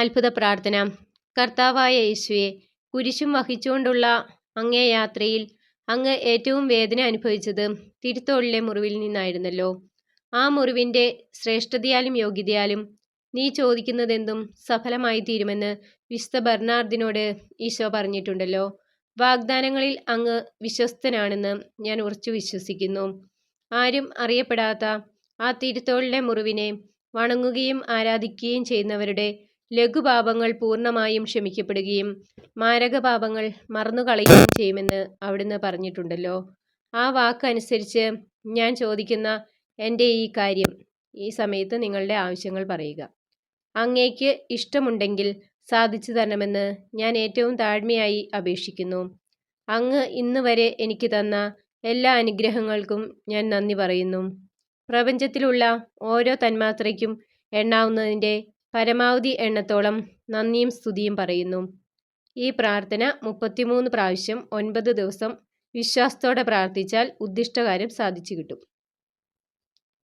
അത്ഭുത പ്രാർത്ഥന കർത്താവായ യേശുവെ കുരിശും വഹിച്ചുകൊണ്ടുള്ള അങ്ങേ യാത്രയിൽ അങ്ങ് ഏറ്റവും വേദന അനുഭവിച്ചത് തിരുത്തോളിലെ മുറിവിൽ നിന്നായിരുന്നല്ലോ. ആ മുറിവിന്റെ ശ്രേഷ്ഠതയാലും യോഗ്യതയാലും നീ ചോദിക്കുന്നതെന്തും സഫലമായി തീരുമെന്ന് വിശുദ്ധ ബർണാർദിനോട് ഈശോ പറഞ്ഞിട്ടുണ്ടല്ലോ. വാഗ്ദാനങ്ങളിൽ അങ്ങ് വിശ്വസ്തനാണെന്ന് ഞാൻ ഉറച്ചു വിശ്വസിക്കുന്നു. ആരും അറിയപ്പെടാത്ത ആ തിരുത്തോളിലെ മുറിവിനെ വണങ്ങുകയും ആരാധിക്കുകയും ചെയ്യുന്നവരുടെ ലഘുപാപങ്ങൾ പൂർണമായും ക്ഷമിക്കപ്പെടുകയും മാരകപാപങ്ങൾ മറന്നുകളയുകയും ചെയ്യുമെന്ന് അവിടുന്ന് പറഞ്ഞിട്ടുണ്ടല്ലോ. ആ വാക്കനുസരിച്ച് ഞാൻ ചോദിക്കുന്ന എന്റെ ഈ കാര്യം ഈ സമയത്ത് നിങ്ങളുടെ ആവശ്യങ്ങൾ പറയുക. അങ്ങേക്ക് ഇഷ്ടമുണ്ടെങ്കിൽ സാധിച്ചു തരണമെന്ന് ഞാൻ ഏറ്റവും താഴ്മയായി അപേക്ഷിക്കുന്നു. അങ്ങ് ഇന്ന് വരെ എനിക്ക് തന്ന എല്ലാ അനുഗ്രഹങ്ങൾക്കും ഞാൻ നന്ദി പറയുന്നു. പ്രപഞ്ചത്തിലുള്ള ഓരോ തന്മാത്രയ്ക്കും എണ്ണാവുന്നതിന്റെ പരമാവധി എണ്ണത്തോളം നന്ദിയും സ്തുതിയും പറയുന്നു. ഈ പ്രാർത്ഥന മുപ്പത്തിമൂന്ന് പ്രാവശ്യം ഒൻപത് ദിവസം വിശ്വാസത്തോടെ പ്രാർത്ഥിച്ചാൽ ഉദ്ദിഷ്ടകാര്യം സാധിച്ചു കിട്ടും.